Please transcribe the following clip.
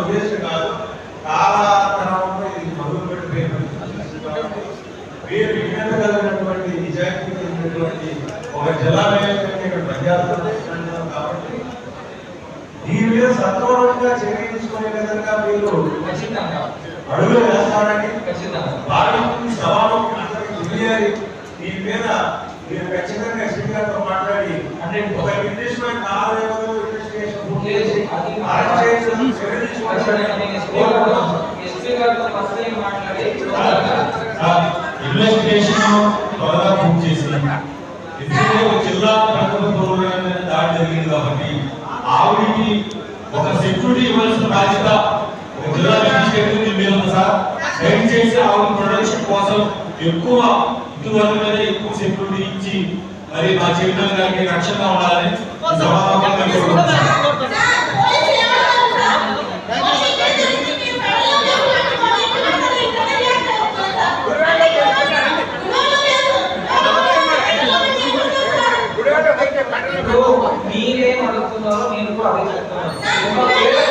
ఉద్దేశం కాదు. కాలాంతరంలో ఇది మొదలు మీరు నిజాయితీ కలిగినటువంటి ఒక జిల్లా కాబట్టి దీని మీద సత్వరంగా చర్య తీసుకునే విధంగా మీరు అడుగులు వేస్తారని భారత్ సవాలు తెలియాలి. దీని మీద మీరు ఖచ్చితంగా మాట్లాడి ఒక నిర్దిష్టమైన వ్యవధిలో ఇన్వెస్టిగేషన్ పూర్తి చేసి అరెస్ట్ చేసి చర్య తీసుకోవాలని ఎస్పీ గారితో ఫస్ట్ టైం మాట్లాడి ఇన్వెస్టిగేషన్ త్వరగా పూర్తి చేసి ఎందుకంటే ఒక జిల్లా ప్రభుత్వ దాడి జరిగింది కాబట్టి ఆవిడికి ఒక సెక్యూరిటీ ఇవ్వాల్సిన బాధ్యత ఒక జిల్లా మీద సార్. దయచేసి ఆవిడ కోసం ఎక్కువ ఇటువల మీద ఎక్కువ సెక్యూరిటీ ఇచ్చి మరి మా చైర్మన్ గారికి రక్షణగా ఉండాలని మీరేం అడుగుతున్నారో నేను కూడా అదే చెప్తున్నాను.